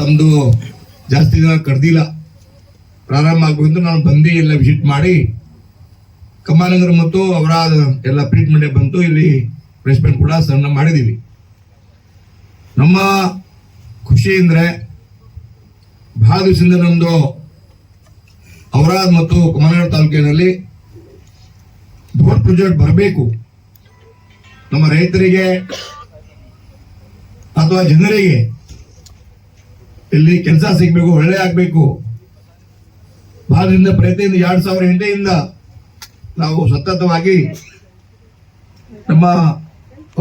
ತಮ್ದು ಜಾಸ್ತಿ ದಿನ ಕರೆದಿಲ್ಲ. ಪ್ರಾರಂಭ ಆಗುವಂತ ನಾನು ಬಂದು ಎಲ್ಲ ವಿಸಿಟ್ ಮಾಡಿ ಕಮಾನಗರ ಮತ್ತು ಅವರ ಎಲ್ಲ ಟ್ರೀಟ್ಮೆಂಟ್ ಬಂತು. ಇಲ್ಲಿ ಪ್ಲೇಸ್ಮೆಂಟ್ ಕೂಡ ಸಣ್ಣ ಮಾಡಿದ್ದೀವಿ. ನಮ್ಮ ಖುಷಿ ಅಂದರೆ ಬಹಳ ದಿವಸದಿಂದ ನಮ್ಮದು ಅವರಾದ ಮತ್ತು ಕುಮಾರನಗರ ತಾಲೂಕಿನಲ್ಲಿ ಬೋರ್ ಪ್ರಾಜೆಕ್ಟ್ ಬರಬೇಕು. ನಮ್ಮ ರೈತರಿಗೆ ಅಥವಾ ಜನರಿಗೆ ಇಲ್ಲಿ ಕೆಲಸ ಸಿಗಬೇಕು ಒಳ್ಳೆ ಆಗಬೇಕು. ಭಾರತದಿಂದ ಪ್ರಯತ್ನದಿಂದ ಎರಡ್ ಸಾವಿರ ಎಂಟೆಯಿಂದ ನಾವು ಸತತವಾಗಿ ನಮ್ಮ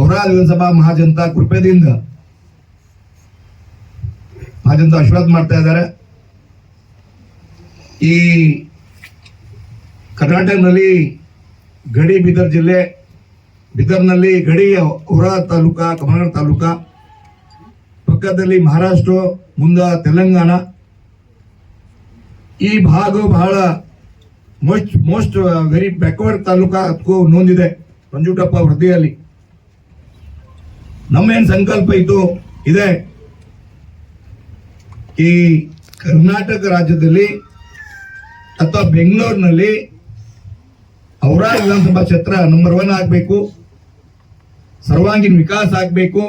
ಔರಾದ್ ವಿಧಾನಸಭಾ ಮಹಾಜನತಾ ಕೃಪೆದಿಂದ ಮಹಾಜನತಾ ಆಶೀರ್ವಾದ ಮಾಡ್ತಾ ಇದ್ದಾರೆ. ಈ ಕರ್ನಾಟಕದಲ್ಲಿ ಗಡಿ ಬೀದರ್ ಜಿಲ್ಲೆ, ಬಿದರ್ನಲ್ಲಿ ಗಡಿ, ಹೊರ ತಾಲೂಕಾ, ಕಮಲನಗರ ತಾಲೂಕಾ ಪಕ್ಕದಲ್ಲಿ ಮಹಾರಾಷ್ಟ್ರ, ಮುಂದ ತೆಲಂಗಾಣ. ಈ ಭಾಗ ಬಹಳ most most very backward taluka ನೋಂದಿದೆ ಮಂಜುಟಪ್ಪ ವೃದ್ಧಿಯಲ್ಲಿ ನಮ್ಮೇನು ಸಂಕಲ್ಪ ಇತ್ತು ಇದೆ. ಈ ಕರ್ನಾಟಕ ರಾಜ್ಯದಲ್ಲಿ ಅಥವಾ ಬೆಂಗಳೂರಿನಲ್ಲಿ ಔರಾ ವಿಧಾನಸಭಾ ಕ್ಷೇತ್ರ ನಂಬರ್ ಒನ್ ಆಗಬೇಕು. ಸರ್ವಾಂಗೀಣ ವಿಕಾಸ ಆಗಬೇಕು.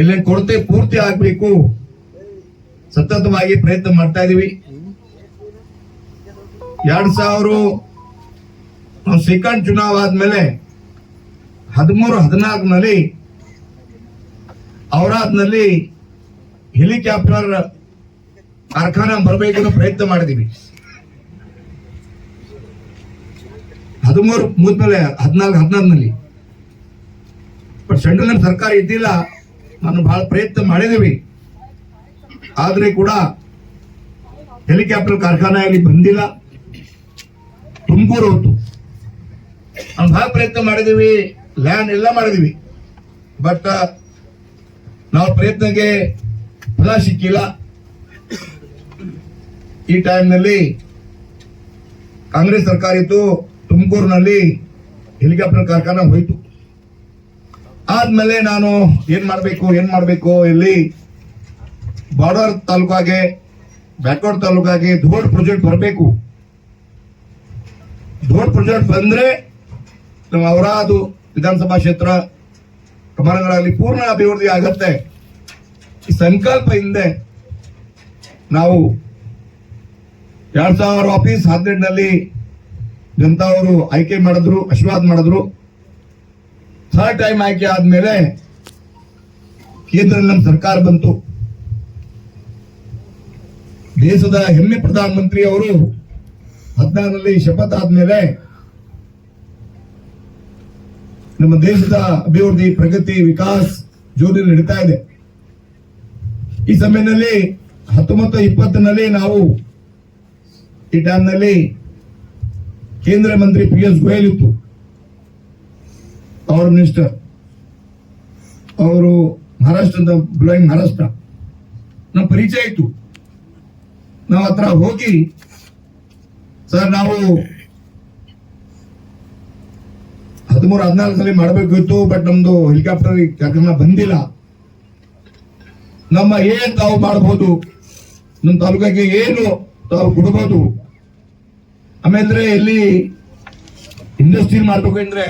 ಎಲ್ಲ ಕೊರತೆ ಪೂರ್ತಿ ಆಗಬೇಕು. ಸತತವಾಗಿ ಪ್ರಯತ್ನ ಮಾಡ್ತಾ ಇದೀವಿ. ಎರಡ್ ಸಾವಿರ ಸೆಕೆಂಡ್ ಚುನಾವ್ ಆದ್ಮೇಲೆ ಹದಿಮೂರು ಹದಿನಾಲ್ಕನಲ್ಲಿ ಔರಾದ್ನಲ್ಲಿ ಹೆಲಿಕಾಪ್ಟರ್ ಕಾರ್ಖಾನೆ ಬರಬೇಕು ಪ್ರಯತ್ನ ಮಾಡಿದೀವಿ. ಹದಿಮೂರು, ಮುದ್ಮೇಲೆ ಹದಿನಾಲ್ಕು ಹದಿನಾಲ್ಕನಲ್ಲಿ ಬಟ್ ಸೆಂಟ್ರಲ್ ಸರ್ಕಾರ ಇದ್ದಿಲ್ಲ. ನಾನು ಬಹಳ ಪ್ರಯತ್ನ ಮಾಡಿದೀವಿ. ಆದ್ರೆ ಕೂಡ ಹೆಲಿಕಾಪ್ಟರ್ ಕಾರ್ಖಾನೆ ಅಲ್ಲಿ ಬಂದಿಲ್ಲ. ತುಮಕೂರು ಹೊತ್ತು ನಾವು ಬಹಳ ಪ್ರಯತ್ನ ಮಾಡಿದೀವಿ ಲ್ಯಾಂಡ್ ಎಲ್ಲ ಮಾಡಿದೀವಿ. ಬಟ್ ನಾವು ಪ್ರಯತ್ನಕ್ಕೆ ಫಲ ಸಿಕ್ಕಿಲ್ಲ. ಈ ಟೈಮ್ನಲ್ಲಿ ಕಾಂಗ್ರೆಸ್ ಸರ್ಕಾರ ಇತ್ತು, ತುಮಕೂರಿನಲ್ಲಿ ಹೆಲಿಕಾಪ್ಟರ್ ಕಾರ್ಖಾನೆ ಹೋಯ್ತು. ಆದ್ಮೇಲೆ ನಾನು ಏನ್ ಮಾಡ್ಬೇಕು ಏನ್ ಮಾಡ್ಬೇಕು ಇಲ್ಲಿ ಬಾರ್ಡರ್ ತಾಲೂಕಾಗೆ, ಬ್ಯಾಕ್ವರ್ಡ್ ತಾಲೂಕಾಗೆ ದೊಡ್ಡ ಪ್ರಾಜೆಕ್ಟ್ ಬರಬೇಕು. ದೊಡ್ಡ ಪ್ರಾಜೆಕ್ಟ್ ಬಂದ್ರೆ ನಮ್ಮ ಅವರಾದು ವಿಧಾನಸಭಾ ಕ್ಷೇತ್ರ ಪ್ರಮಾಣಗಳಲ್ಲಿ ಪೂರ್ಣ ಅಭಿವೃದ್ಧಿ ಆಗತ್ತೆ. ಈ ಸಂಕಲ್ಪ ಹಿಂದೆ ನಾವು ಎರಡ್ ಸಾವಿರ ಆಫೀಸ್ ಹದಿನೆಂಟನಲ್ಲಿ ಜನತಾ ಅವರು ಆಯ್ಕೆ ಮಾಡಿದ್ರು, ಆಶೀರ್ವಾದ ಮಾಡಿದ್ರು. ಥರ್ಡ್ ಟೈಮ್ ಆಯ್ಕೆ ಆದ್ಮೇಲೆ ಕೇಂದ್ರ ನಮ್ಮ ಸರ್ಕಾರ ಬಂತು. ದೇಶದ ಹೆಮ್ಮೆ ಪ್ರಧಾನಮಂತ್ರಿ ಅವರು ಹದಿನಾರರಲ್ಲಿ ಶಪಥ ಆದ್ಮೇಲೆ ನಮ್ಮ ದೇಶದ ಅಭಿವೃದ್ಧಿ, ಪ್ರಗತಿ, ವಿಕಾಸ ಜೋರಿ ನಡೀತಾ ಇದೆ. ಈ ಸಮಯದಲ್ಲಿ ಹತ್ತೊಂಬತ್ತು ಇಪ್ಪತ್ತನಲ್ಲಿ ನಾವು ಈ ಟೈಮ್ನಲ್ಲಿ ಕೇಂದ್ರ ಮಂತ್ರಿ ಪಿ ಎಸ್ ಗೋಯಲ್ ಇತ್ತು. ಪವರ್ ಮಿನಿಸ್ಟರ್ ಅವರು ಮಹಾರಾಷ್ಟ್ರದ ಬ್ಲೋಯಿಂಗ್ ಮಹಾರಾಷ್ಟ್ರ ನಮ್ಮ ಪರಿಚಯ ಇತ್ತು. ನಾವು ಹತ್ರ ಹೋಗಿ, ಸರ್ ನಾವು ಹದಿಮೂರು ಹದಿನಾಲ್ಕರಲ್ಲಿ ಮಾಡಬೇಕಿತ್ತು ಬಟ್ ನಮ್ದು ಹೆಲಿಕಾಪ್ಟರ್ ಕಾರ್ಯಕ್ರಮ ಬಂದಿಲ್ಲ. ನಮ್ಮ ಏನ್ ತಾವು ಮಾಡಬಹುದು ನಮ್ಮ ತಾಲೂಕಿಗೆ ಏನು ತಾವು ಕೊಡಬಹುದು ಆಮೇಲೆ ಇಲ್ಲಿ ಇಂಡಸ್ಟ್ರಿ ಮಾಡ್ಬೇಕು ಅಂದ್ರೆ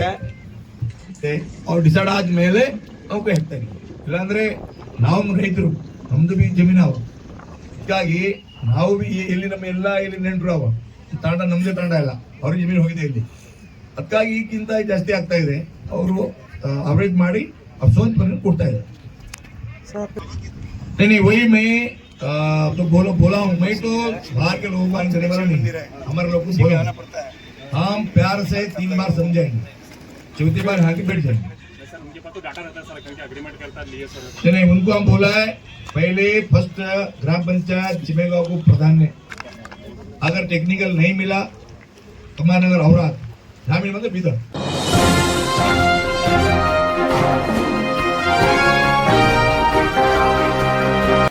ಅವ್ರು ಡಿಸೈಡ್ ಆದ್ಮೇಲೆ ನಾವು ಕೈ ಹಾಕ್ತಾರೆ ಇಲ್ಲಾಂದ್ರೆ ನಾವು ರೈತರು ನಮ್ದು ಬಿ ಜಮೀನು ಅವ ಹೀಗಾಗಿ ನಾವು ಬಿ ಇಲ್ಲಿ ನಮ್ಮ ಎಲ್ಲ ಇಲ್ಲಿ ನೆಂಟರು ಅವ ಈ ತಾಂಡ ನಮ್ದೇ ತಾಂಡ ಇಲ್ಲ ಅವ್ರ ಜಮೀನು ಹೋಗಿದೆ ಇಲ್ಲಿ ಅದಕ್ಕಾಗಿ ಈಗಿಂತ ಜಾಸ್ತಿ ಆಗ್ತಾ ಇದೆ ಅವರು ಅವರೇಜ್ ಮಾಡಿ ಅವ್ರ ಸ್ವಂತ ಮನೆ ಕೊಡ್ತಾ ಇದ್ದಾರೆ नहीं नहीं वही मैं आ, तो बोलो बोला हूँ मैं तो बाहर के लोगों को आने देने वाला नहीं हमारे लोग को बोला हूँ। हम प्यार से तीन बार समझाएंगे चौथी बार की बैठ जाएंगे चले उनको हम बोला है पहले फर्स्ट ग्राम पंचायत चिमेगा को प्रधान ने. अगर टेक्निकल नहीं मिला कमानगर औरात ग्रामीण मतलब भीतर.